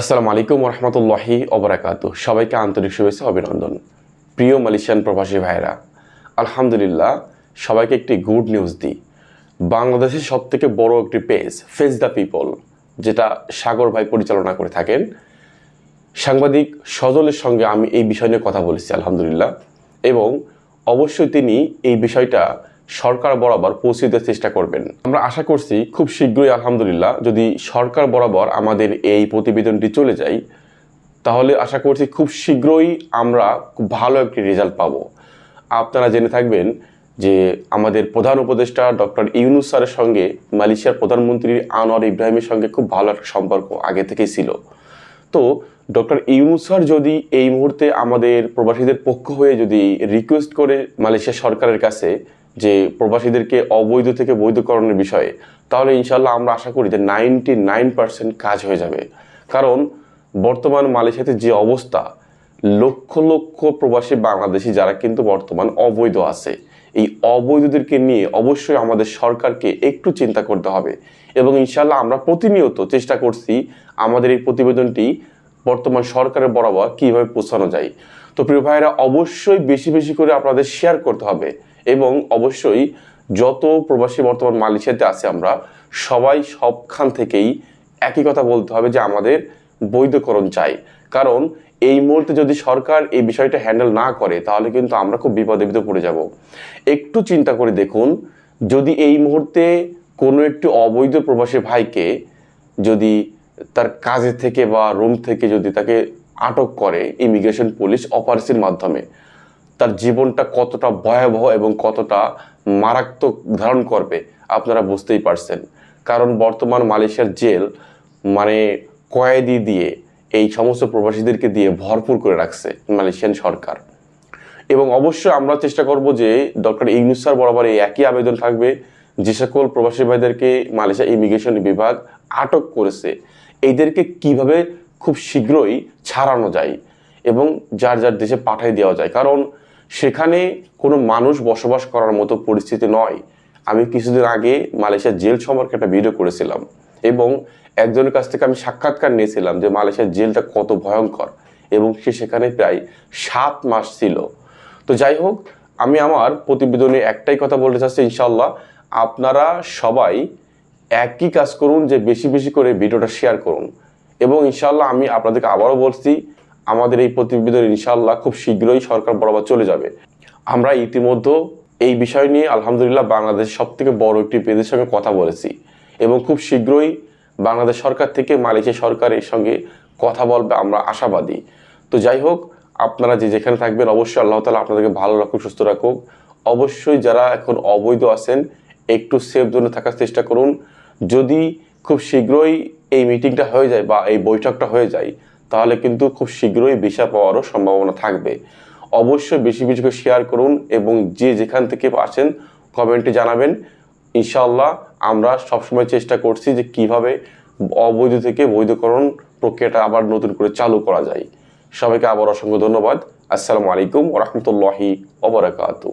আসসালামু আলাইকুম রহমতুল্লাহি অবরাকাত সবাইকে আন্তরিক শুভেচ্ছা অভিনন্দন। প্রিয় মালয়েশিয়ান প্রবাসী ভাইরা আলহামদুলিল্লাহ সবাইকে একটি গুড নিউজ দিই। বাংলাদেশের সব থেকে বড় একটি পেজ ফেস দ্য পিপল যেটা সাগর ভাই পরিচালনা করে থাকেন। সাংবাদিক সজলের সঙ্গে আমি এই বিষয় নিয়ে কথা বলেছি, আলহামদুলিল্লাহ। এবং অবশ্যই তিনি এই বিষয়টা সরকার বরাবর পৌঁছে দেওয়ার চেষ্টা করবেন। আমরা আশা করছি খুব শীঘ্রই, আলহামদুলিল্লাহ, যদি সরকার বরাবর আমাদের এই প্রতিবেদনটি চলে যায়, তাহলে আশা করছি খুব শীঘ্রই আমরা খুব ভালো একটি রেজাল্ট পাবো। আপনারা জেনে থাকবেন যে আমাদের প্রধান উপদেষ্টা ডক্টর ইউনুস স্যারের সঙ্গে মালয়েশিয়ার প্রধানমন্ত্রী আনোয়ার ইব্রাহিমের সঙ্গে খুব ভালো একটা সম্পর্ক আগে থেকেই ছিল। তো ডক্টর ইউনুস স্যার যদি এই মুহূর্তে আমাদের প্রবাসীদের পক্ষ হয়ে যদি রিকোয়েস্ট করে মালয়েশিয়া সরকারের কাছে যে প্রবাসীদেরকে অবৈধ থেকে বৈধকরণের বিষয়ে, তাহলে ইনশাল্লাহ আমরা আশা করি যে নাইনটি নাইন পার্সেন্ট কাজ হয়ে যাবে। কারণ বর্তমান মালয়েশিয়াতে যে অবস্থা, লক্ষ লক্ষ প্রবাসী বাংলাদেশি যারা কিন্তু বর্তমান অবৈধ আছে, এই অবৈধদেরকে নিয়ে অবশ্যই আমাদের সরকারকে একটু চিন্তা করতে হবে এবং ইনশাল্লাহ আমরা প্রতিনিয়ত চেষ্টা করছি আমাদের এই প্রতিবেদনটি বর্তমান সরকারের বরাবর কীভাবে পৌঁছানো যায়। তো প্রিয় ভাইরা অবশ্যই বেশি বেশি করে আপনাদের শেয়ার করতে হবে। এবং অবশ্যই যত প্রবাসী বর্তমান মালয়েশিয়াতে আছে আমরা, সবাই সবখান থেকেই একই কথা বলতে হবে যে আমাদের বৈধকরণ চাই। কারণ এই মুহূর্তে যদি সরকার এই বিষয়টা হ্যান্ডেল না করে, তাহলে কিন্তু আমরা খুব বিপদে বিপদে পড়ে যাব। একটু চিন্তা করে দেখুন, যদি এই মুহূর্তে কোনো একটি অবৈধ প্রবাসী ভাইকে যদি তার কাজে থেকে বা রুম থেকে যদি তাকে আটক করে, ইমিগ্রেশন পুলিশ অপারেশনের মাধ্যমে তার জীবনটা কতটা ভয়াবহ এবং কতটা মারাত্মক ধারণ করবে, আপনারা বুঝতেই পারছেন। কারণ বর্তমান মালয়েশিয়ার জেল মানে কয়েদি দিয়ে এই সমস্ত প্রবাসীদেরকে দিয়ে ভরপুর করে রাখছে মালয়েশিয়ান সরকার। এবং অবশ্যই আমরা চেষ্টা করব যে ডক্টর ইগনুস স্যার বরাবর এই একই আবেদন থাকবে, যে সকল প্রবাসী ভাইদেরকে মালয়েশিয়া ইমিগ্রেশন বিভাগ আটক করেছে। এইদেরকে কীভাবে খুব শীঘ্রই ছাড়ানো যায় এবং যার যার দেশে পাঠিয়ে দেওয়া যায়। কারণ সেখানে কোনো মানুষ বসবাস করার মতো পরিস্থিতি নয়। আমি কিছুদিন আগে মালয়েশিয়ার জেল সম্পর্কে একটা ভিডিও করেছিলাম এবং একজনের কাছ থেকে আমি সাক্ষাৎকার নিয়েছিলাম যে মালয়েশিয়ার জেলটা কত ভয়ঙ্কর এবং সে সেখানে প্রায় সাত মাস ছিল। তো যাই হোক, আমি আমার প্রতিবেদনে একটাই কথা বলতে চাচ্ছি ইনশাল্লাহ আপনারা সবাই একই কাজ করুন যে বেশি বেশি করে ভিডিওটা শেয়ার করুন। এবং ইনশাল্লাহ আমি আপনাদেরকে আবারও বলছি আমাদের এই প্রতিবেদন ইনশাল্লাহ খুব শীঘ্রই সরকার বরাবর চলে যাবে। আমরা ইতিমধ্যে এই বিষয় নিয়ে আলহামদুলিল্লাহ বাংলাদেশ সব থেকে বড় একটি পেজের সঙ্গে কথা বলেছি এবং খুব শীঘ্রই বাংলাদেশ সরকার থেকে মালয়েশিয়া সরকারের সঙ্গে কথা বলবে আমরা আশাবাদী। তো যাই হোক, আপনারা যে যেখানে থাকবেন অবশ্যই আল্লাহ তালা আপনাদেরকে ভালো রাখুক, সুস্থ রাখুক। অবশ্যই যারা এখন অবৈধ আছেন, একটু সেফ জোনে থাকার চেষ্টা করুন। যদি খুব শীঘ্রই এই মিটিংটা হয়ে যায় বা এই বৈঠকটা হয়ে যায় তাহলে কিন্তু খুব শীঘ্রই ভিসা পাওয়ারও সম্ভাবনা থাকবে। অবশ্যই বেশি বেশি করে শেয়ার করুন এবং যে যেখান থেকে আসেন কমেন্টে জানাবেন। ইনশাল্লাহ আমরা সবসময় চেষ্টা করছি যে কীভাবে অবৈধ থেকে বৈধকরণ প্রক্রিয়াটা আবার নতুন করে চালু করা যায়। সবাইকে আবার অসংখ্য ধন্যবাদ। আসসালামু আলাইকুম ওরহমতুল্লাহি ওবরাকাতু